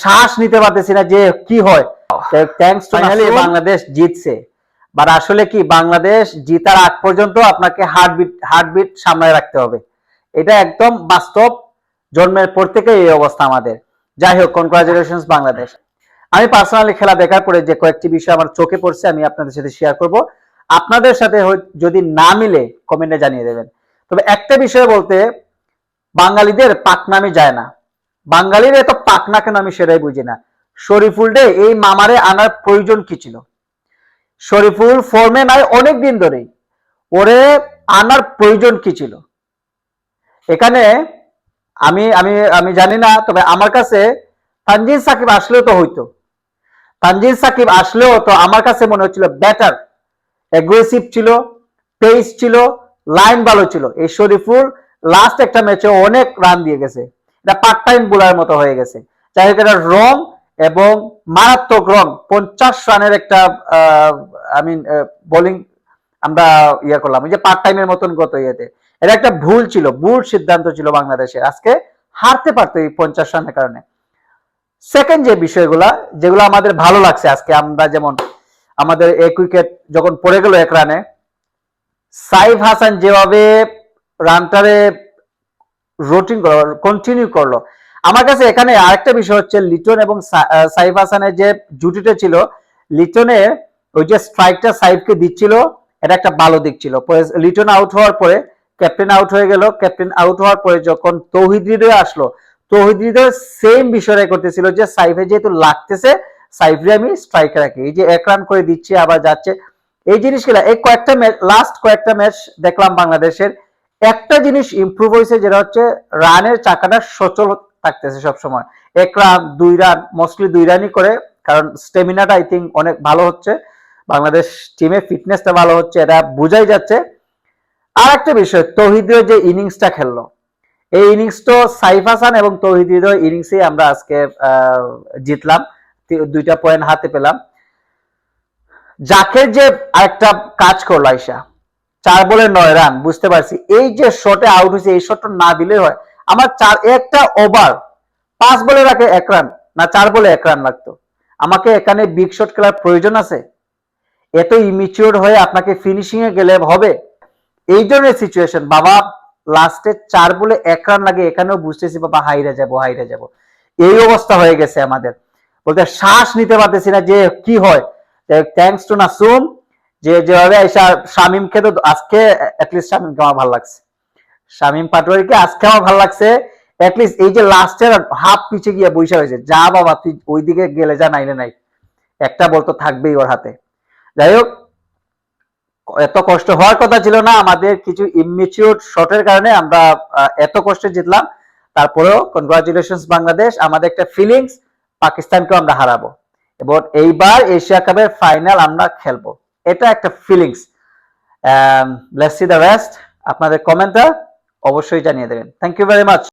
শ্বাস নিতে পারতেছি না যে কি হয় ফাইনালি বাংলাদেশ জিতছে। বাট আসলে কি বাংলাদেশ জিতার আগ পর্যন্ত আপনাকে হার্টবিট হার্টবিট সামনে রাখতে হবে। এটা একদম বাস্তব জন্মের পর থেকে এই অবস্থা আমাদের। যাই হোক কনগ্রাচুলেশন বাংলাদেশ আমি পার্সোনালি খেলা দেখার পরে যে কয়েকটি বিষয় আমার চোখে পড়ছে আমি আপনাদের সাথে শেয়ার করব। আপনাদের সাথে যদি না মিলে কমেন্টে জানিয়ে দেবেন। তবে একটা বিষয় বলতে বাঙালিদের পাকনামি যায় না। বাঙালির এত পাকনা কেন আমি সেটাই বুঝি না। শরীফুল ডে এই মামারে আনার প্রয়োজন কি ছিল? শরীফুল ফর্মে নাই অনেক দিন ধরেই। ওরে আনার প্রয়োজন কি ছিল? এখানে আমি আমি আমি জানি না, তবে আমার কাছে তানজিদ সাকিব আসলেও তো হইতো। তানজিদ সাকিব আসলেও তো আমার কাছে মনে হচ্ছিল ব্যাটার অ্যাগ্রেসিভ ছিল পেস ছিল লাইন ভালো ছিল। এই শরীফুল লাস্ট একটা ম্যাচে অনেক রান দিয়ে গেছে। এটা পার্ট টাইম বোলার মতো হয়ে গেছে। যাই হোক, এটা রং এবং মারাত্মক রং। পঞ্চাশ রানের একটা আই মিন বোলিং আমরা ইয়ে করলাম। যে পার্ট টাইমের মতন গত ইয়েতে। এটা একটা ভুল ছিল, ভুল সিদ্ধান্ত ছিল বাংলাদেশের। আজকে হারতে পারতো এই পঞ্চাশ রানের কারণে। সেকেন্ড যে বিষয়গুলা, যেগুলো আমাদের ভালো লাগছে আজকে, আমরা যেমন আমাদের এক উইকেট যখন পড়ে গেল এক রানে সাইফ হাসান যেভাবে রানটারে রোটিং কন্টিনিউ করল। আমার কাছে এখানে আরেকটা বিষয় হচ্ছে, লিটন এবং সাইফ হাসানের যে জুটিটা ছিল, লিটনে ওই যে স্ট্রাইকটা সাইফকে দিচ্ছিল, এটা একটা ভালো দিক ছিল। লিটন আউট হওয়ার পরে ক্যাপ্টেন আউট হয়ে গেল। ক্যাপ্টেন আউট হওয়ার পরে যখন তৌহিদ আসলো, তৌহিদ সেম বিষয়টাই করতেছিল যে সাইফে যেহেতু লাগতেছে, সাইফরে আমি স্ট্রাইকে রাখি। এই যে এক রান করে দিচ্ছে, আবার যাচ্ছে। এই জিনিসগুলা, এই কয়েকটা ম্যাচ লাস্ট কয়েকটা ম্যাচ দেখলাম বাংলাদেশের। একটা জিনিস ইমপ্রুভ হয়েছে যেটা হচ্ছে রানের চাকাটা সচল থাকতেছে সব সময় এক রান, দুই রান মোস্টলি দুই রানই করে, কারণ স্টেমিনাটা আই থিঙ্ক অনেক ভালো হচ্ছে। বাংলাদেশ টিমের ফিটনেসটা ভালো হচ্ছে, এটা বোঝাই যাচ্ছে। আর একটা বিষয় তৌহিদের যে ইনিংসটা খেললো। এই ইনিংস তো সাইফ হাসান এবং তৌহিদের ইনিংসেই আমরা আজকে জিতলাম। দুইটা পয়েন্ট হাতে পেলাম। জাকের যে আরেকটা কাজ করল আইসা চার বলে নয় রান, বুঝতে পারছি। এই যে শটে আউট হয়েছে, এই শটটা না দিলে হয়। আমার চার, একটা ওভার পাঁচ বলে রাখে এক রান, না চার বলে এক রান লাগতো। আমাকে এখানে বিগ শট খেলার প্রয়োজন আছে? এত ইমিচিওর হয়ে আপনাকে ফিনিশিং এ গেলে হবে? এই ধরনের সিচুয়েশন বাবা লাস্টে চার বলে এক রান লাগে, এখানেও বুঝতেছি, বাবা হাইরে যাব হাইরে যাব। এই অবস্থা হয়ে গেছে আমাদের। বলতে শ্বাস নিতে পারতেছি না যে কি হয়। থ্যাংকস টু নাসুম যে যেভাবে শামিমকে তো আজকে অ্যাটলিস্ট শামিমকে আমার ভালো লাগছে। শামিম পাটোয়ারিকে আজকে আমার ভালো লাগছে। অ্যাটলিস্ট এই যে লাস্টের হাফ পিছে গিয়ে বৈশা হয়েছে। যা বাবা, তুই ওইদিকে গেলে যা, নাইলে নাই। একটা বল তো থাকবেই ওর হাতে। যাই হোক, এত কষ্ট হওয়ার কথা ছিল না। আমাদের কিছু ইমিচিউর শটের কারণে আমরা এত কষ্টে জিতলাম। তারপরেও কনগ্রাচুলেশন বাংলাদেশ। আমাদের একটা ফিলিংস পাকিস্তানকেও আমরা হারাবো। এবং এইবার এশিয়া কাপের ফাইনাল আমরা খেলব। এটা একটা feelings let's see the rest আপনাদের কমেন্টটা অবশ্যই জানিয়ে দেবেন। Thank you very much